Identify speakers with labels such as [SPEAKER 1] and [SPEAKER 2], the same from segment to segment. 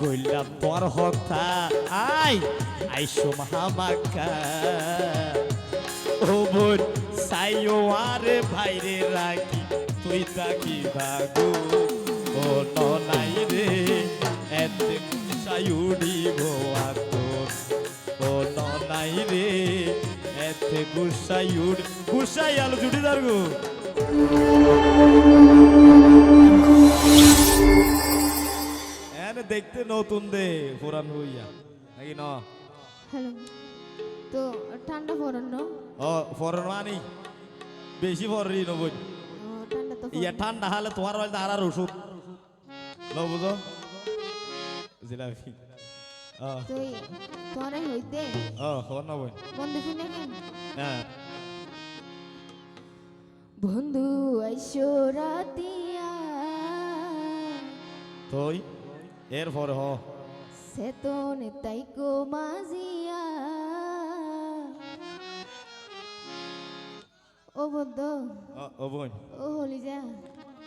[SPEAKER 1] গইলাম তোর হতা। আই, আইসো মামাকা ও বোন সাইও আরে ভাইরে রাখি তুই তাকি ভাগু ও ননাই রে এতে সাইউডি ভোয়া তোর ও নাই রে এতে গুসাইউড গুসাই আলো জুড়ি দারগু দেখতে নতুন দে পুরান হইয়া। নাকি ন?
[SPEAKER 2] হ্যালো। তো ঠান্ডা পড়ন না?
[SPEAKER 1] ও ফরন মানি? বেশি ফরি নবই
[SPEAKER 2] ও,
[SPEAKER 1] ইয়া ঠান্ডা হলে তোমার বাড়িতে আর আর ওষুধ। ন বুঝো? জিলাপি।
[SPEAKER 2] তুই তোরে হইতে?
[SPEAKER 1] ও খবর না বই
[SPEAKER 2] বন্ধু শুনে
[SPEAKER 1] হ্যাঁ।
[SPEAKER 2] বন্ধু আইসো রাতিয়া
[SPEAKER 1] তুই এর পরে হ।
[SPEAKER 2] সে তো নেতাই কো মাজিয়া। ও বন্ধ।
[SPEAKER 1] ও, ও বোন।
[SPEAKER 2] ও হলি যা।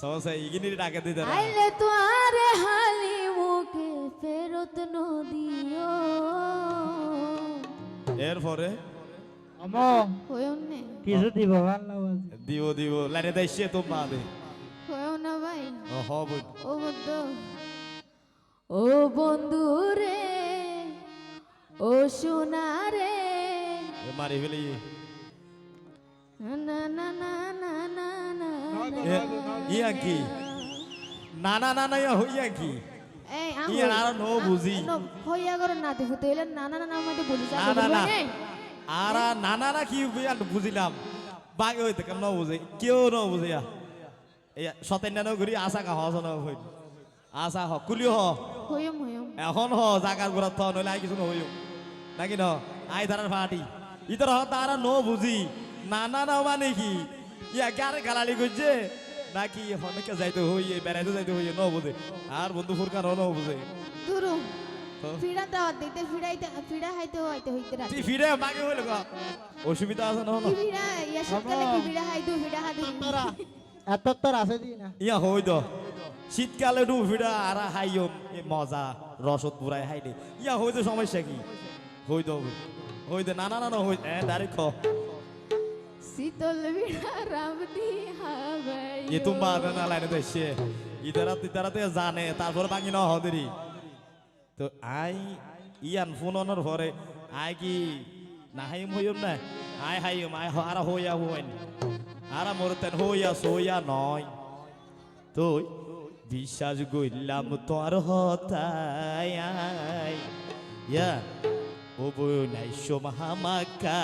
[SPEAKER 1] সমস্যা ইগিনি ডাকে দিতে
[SPEAKER 2] আইলে তো আরে হালি মুখে ফেরত নদিও
[SPEAKER 1] এর পরে
[SPEAKER 3] আমো।
[SPEAKER 2] নে।
[SPEAKER 3] কিছু দিব ভালো
[SPEAKER 1] দিব দিব। লাইনে দেশে তো মা দে
[SPEAKER 2] হয়েও না ভাই।
[SPEAKER 1] ও হ
[SPEAKER 2] ও ও বন্ধু রে ও সোনা রে
[SPEAKER 1] মারি ফেলি
[SPEAKER 2] না না না না না না না
[SPEAKER 1] ইয়া কি না না না না হইয়া কি
[SPEAKER 2] এই
[SPEAKER 1] ইয়া আর নো বুঝি
[SPEAKER 2] হইয়া করে না দেখো তাইলে না না না না মধ্যে বলি
[SPEAKER 1] না না না আর না না না কি বুঝি আর বুঝিলাম বাকি হইতে কেন ন বুঝে কেউ ন বুঝে ইয়া ইয়া সতেন ন ঘুরি আশা কা হস ন হই আশা হ কুলি হ
[SPEAKER 2] হইম হইম
[SPEAKER 1] এখন হ জাগার গুড়া থ নইলে আই কিছু নহইও নাকি ন? আই ধারার ফাটি ইতর হ তারা ন বুঝি না না না মানে কি ইয়া গারে গালালি করছে নাকি অনেকে যাইতে হইয়ে বেড়াইতে যাইতে হইয়ে ন বুঝে আর বন্ধু ফুরকার ন বুঝে
[SPEAKER 2] দুরু? ফিড়া দাওয়াত দিতে ফিড়াইতে ফিড়া হাইতে হইতে হইতে রাখি
[SPEAKER 1] তুই মাগে হইল গা অসুবিধা আছে না?
[SPEAKER 2] কি ফিড়া ইয়া সকালে কি ফিড়া হাইদু ফিড়া হাদু
[SPEAKER 3] এত তোর আছে দি না।
[SPEAKER 1] ইয়া হই তো শীতকালে ডুবিরা আর হাইম এ মজা রসদ পুরাই হাইলে ইয়া হইতে সমস্যা কি? হইতে হইতে না না না না হইতে ডাইরেক্ট খ জানে তারপরে তো আই আই কি আই হাইম আই হইয়া আর মরতেন হইয়া সইয়া নয়। তুই বিশ্বাস গইলাম তোর ইয়া, ও বই নাই সোমাহামাকা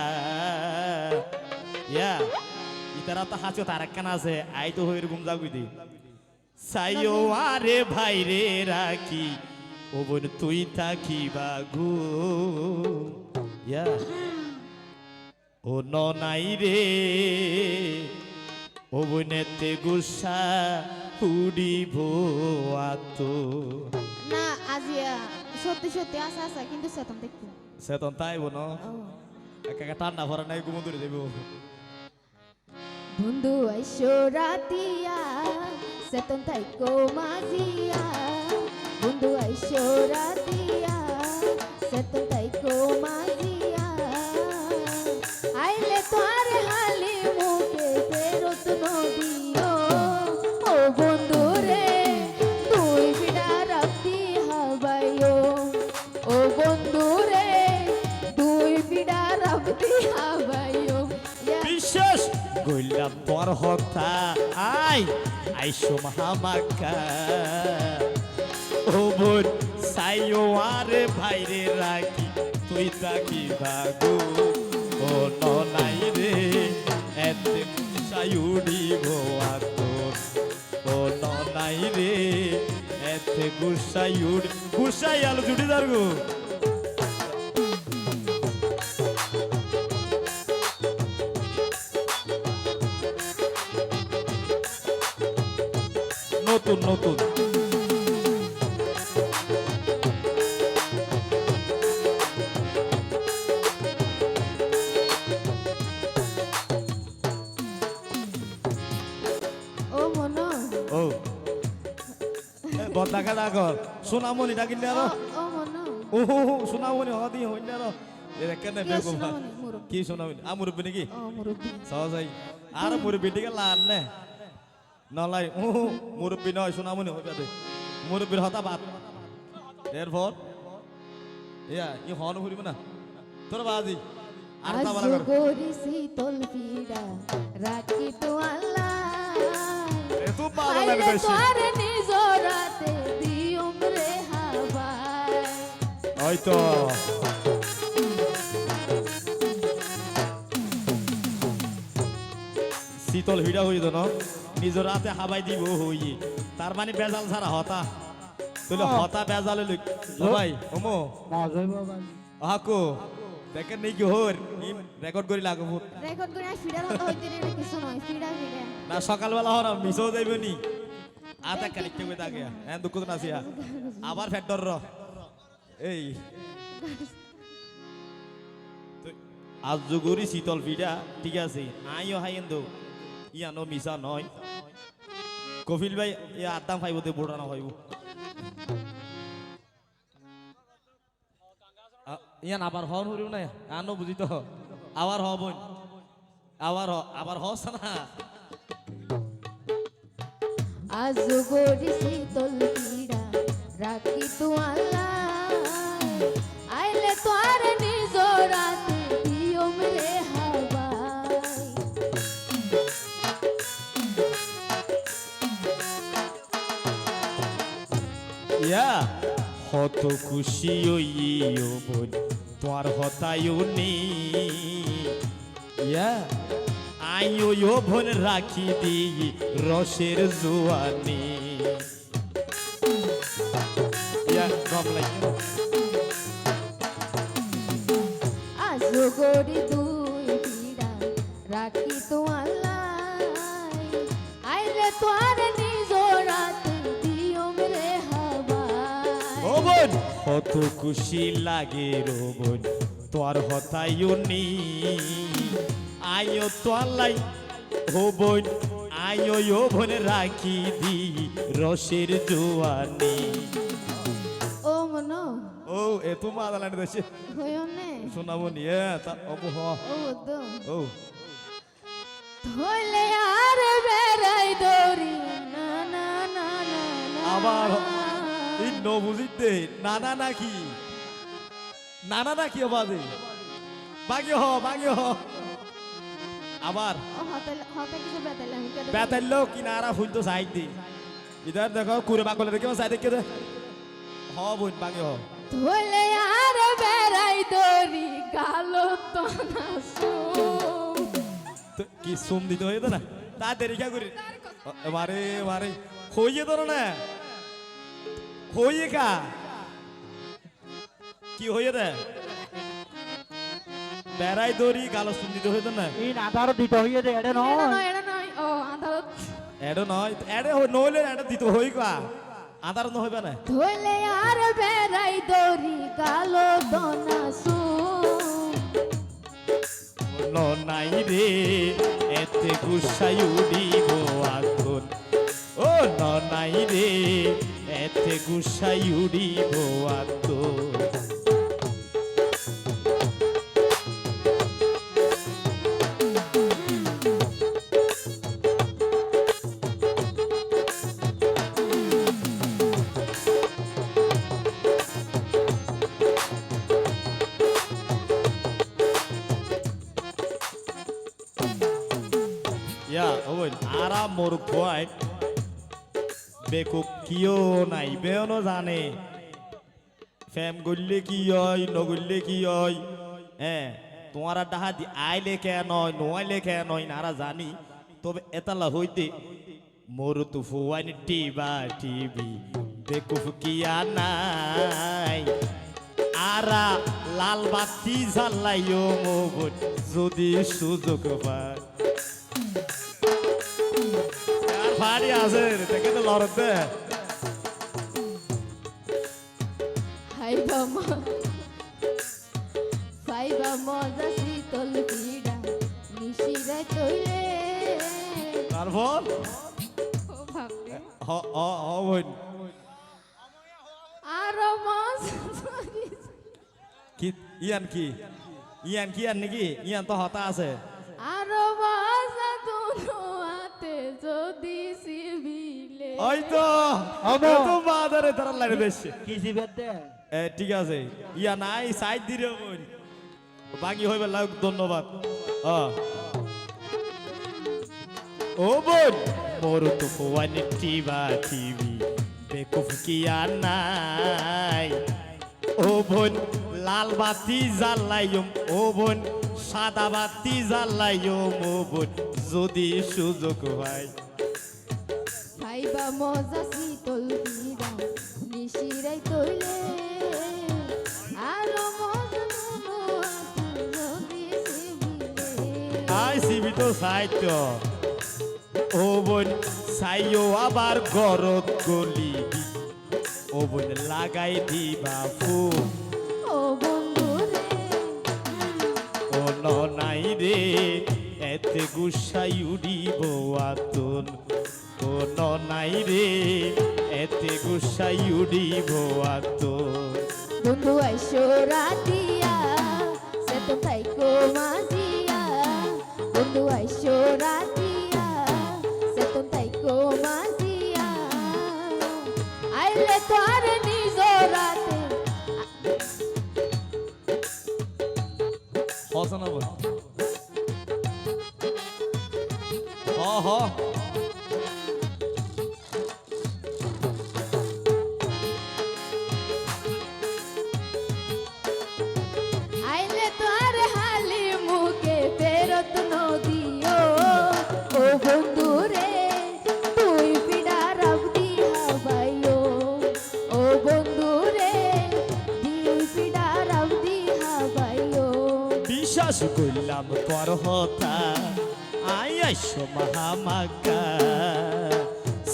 [SPEAKER 1] ইয়া, ইতারা তো হাসো তার একখান আছে আই তো হইর ঘুম যাগুই দি সাইও আরে ভাই রে রাখি, ও বোন তুই থাকি বাগু ইয়া, ও ননাই রে, ও বোনেতে গুসা উড়িব আতো।
[SPEAKER 2] না আজিয়া সত্যি সত্যি আসা আসা কিন্তু সেতন দেখব
[SPEAKER 1] সেতন তাই বোন
[SPEAKER 2] ও।
[SPEAKER 1] একা ঠান্ডা ভরা নাই ঘুমো ধরে দেবো
[SPEAKER 2] বন্ধু আইসো রাতিয়া সেতন তাই কো মাজিয়া। বন্ধু আইসো রাতিয়া সেতন তাই কো মাজিয়া। আইলে তোর
[SPEAKER 1] গইলাম তোর হতা আই আইসো মামাকা ও বোন সাইও আরে ভাইরে রাখি তুই তাকি ভাগু ও ননাই রে এতে সাইউডি ভোয়া তোর ও ননাই রে এতে গুসাইউড গুসাই আলো জুড়িদার গো নতুন নতুন।
[SPEAKER 2] ও
[SPEAKER 1] ডাকর সোনামণি ডাকিলে আরও।
[SPEAKER 2] ও
[SPEAKER 1] সোনামণি হদি হইলে আরও। কেনে
[SPEAKER 2] কে
[SPEAKER 1] বেগো কি সোনামণি? আ মুরব্বি নাকি? সহজাই আর মুরব্বি দিকে লান নে? নলাই ও মুরব্বি নয় সোনামণি হইবে দে। মুরব্বির হতা বাদ। এরপর ইয়া ই হন ঘুরিব না। তোর বাজি। আর তা বালা
[SPEAKER 2] রাখি তো আল্লাহ।
[SPEAKER 1] এ তো পাগল
[SPEAKER 2] আইলে
[SPEAKER 1] লাগবে
[SPEAKER 2] তোর নিজরাতে দিয়ম রে হাওয়ায়।
[SPEAKER 1] হয়তো শীতল হিডা হইত ন। নিজের রাতে হাবাই দিব হই। তার মানে বেজাল ছাড়া হতা। তুই হতা বেজাল ভাই ওমো। আহাকো দেখেন নাকি হোর। রেকর্ড করি লাগবো।
[SPEAKER 2] রেকর্ড করে ফিডার হতো হইতে রে এটা কিছু নয় ফিডা ফিডা
[SPEAKER 1] না সকালবেলা হর মিসও নি। আতা কালিক কেবে তাকে। হ্যাঁ দুঃখ তো নাসিয়া। আবার ফ্যাক্টর র। এই। আজ যুগুরি শীতল পিঠা ঠিক আছে। আইও হাইন্দো ইয়ানো মিশা নয়। কপিল ভাই এ আদাম ফাইবতে বোড়া না হইব ইয়ান আবার হন হরিব না আনো বুঝি তো। আবার হব আবার হ, আবার হস না।
[SPEAKER 2] আজ আজগরি শীতল পীড়া, রাখি তো আল্লাহ।
[SPEAKER 1] হত খুশি ওইও বলি তোমার হতায়ও নেই। আইও ইও বোন রাখি দি রসের জোয়ানি। ইয়া, গম কত খুশি লাগে রো বোন তোর হতায়ও নেই। আইও তোলাই ও বোন ও বোন রাখি দি রসের জোয়ানি।
[SPEAKER 2] ও মনো।
[SPEAKER 1] ও এ তো মাদালানি দেশে।
[SPEAKER 2] হইও নে।
[SPEAKER 1] শোনাবো নি এ তা অবহ
[SPEAKER 2] ও দো
[SPEAKER 1] ও।
[SPEAKER 2] ধইলে আর বেড়াই দৌড়ি না না না না না।
[SPEAKER 1] আবার এই ন বুঝিতে নানা নাকি? নানা নাকি অবাদে বাগি হ বাগি হ। আবার?
[SPEAKER 2] বেতাইলো
[SPEAKER 1] কিনারা ফুল তো সাইড দি। ইধার দেখো কুরে বাকলে দেখো সাইড দেখে দে। হ বোন বাগি হ।
[SPEAKER 2] ধইলে আর বেড়াই দৌড়ি গালো তো না
[SPEAKER 1] কি সুম দিতে হইতো না? তা দেরিকা করি? মারে মারে। হইয়ে তোর না। হইয়ে কা কি হইয়ে দে বেড়াই দড়ি গালো দিতে হইতো না
[SPEAKER 3] এই আধারও দিতে হইয়ে দে এটা
[SPEAKER 2] এটা
[SPEAKER 3] নয়
[SPEAKER 2] এটা নয় ও আদালত
[SPEAKER 1] এডো নয় এডে নইলে এডে দিতে হই আধার ন হইবে না
[SPEAKER 2] ধইলে আর বেড়াই দৌড়ি গালো তো না সু
[SPEAKER 1] ন নাই রে এতে গুসাই উড়িব আগুন ও ন নাই রে এতে গুসাই উড়িব আগুন ইয়া ওই আরা মোর খোয়াই বেকুব কিও নাই বেয়নো জানে। ফেম গললে কি হয় নগললে কি হয় হ্যাঁ তোমার ডাহা দি আইলে কে নয় নোয়াইলে কে নয় নারা জানি। তবে এতালা হইতে মোর তু ফুয়াইন টিবা টিভি বেকুফ কিয়া নাই? আরা লাল বাতি জ্বালাইও মোবন যদি সুযোগ পায়। আর আছে দেখে তো লড়ত দে
[SPEAKER 2] হাইবা মা ফাইবা মজা শীতল পীড়া নিশিরা তৈলে
[SPEAKER 1] তারপর
[SPEAKER 2] ও বাপরে
[SPEAKER 1] হ হ হ বোন
[SPEAKER 2] আরও মাছ
[SPEAKER 1] কি ইয়ান কি ইয়ান কি ইয়ান নাকি ইয়ান তো হতা আছে
[SPEAKER 2] আরও মাছ দুনো হাতে যদি
[SPEAKER 1] ওই তো
[SPEAKER 3] আমো।
[SPEAKER 1] তো বাদারে তারা লাইনে দেশে
[SPEAKER 3] কি জিবের দে?
[SPEAKER 1] এ ঠিক আছে। ইয়া নাই সাইড দিরে বোন বাকি হইবে লাগ ধন্যবাদ। আ। ও বোন মোর তো ফোয়ান টিভা টিভি বেকুফ কি নাই? ও বোন লাল বাতি জ্বালাইম ও বোন সাদা বাতি জ্বালাইম ও বোন যদি সুযোগ হয়।
[SPEAKER 2] মজা শীতল পিরা নিশিরাই তৈলে। আরও
[SPEAKER 1] আই সিবি তো সাহিত্য। ও বোন সাইও আবার গরত গলি ও বোন লাগাই দিবা ফুল।
[SPEAKER 2] ও বন্ধু রে।
[SPEAKER 1] ও নাই রে এতে গুসাই উড়িব আতন। নাই রে এতে গুসাই উড়িব আতন
[SPEAKER 2] বন্ধু আইসো রাতিয়া সে তো তাইকো মাজিয়া বন্ধু আইসো রাতিয়া সে তো তাইকো মাজিয়া আইলে তো আর নিজ রাতে।
[SPEAKER 1] হসনা বোন হ হ বিশ্বাস তোর হতা আই আইসো মহামাকা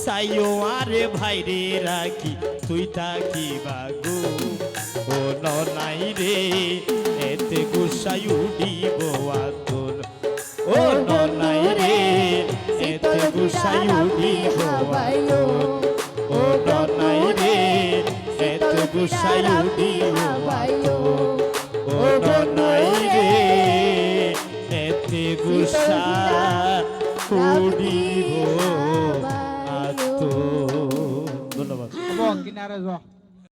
[SPEAKER 1] সাইও আরে ভাইরে রাখি তুই তাকি বাগু। ও নাই রে, এতে গুসাই উড়িব আতন ও নাই রে, এতে গুসাই আতন ও নাই রে, এতে গুসাই উড়িব আতন Sir.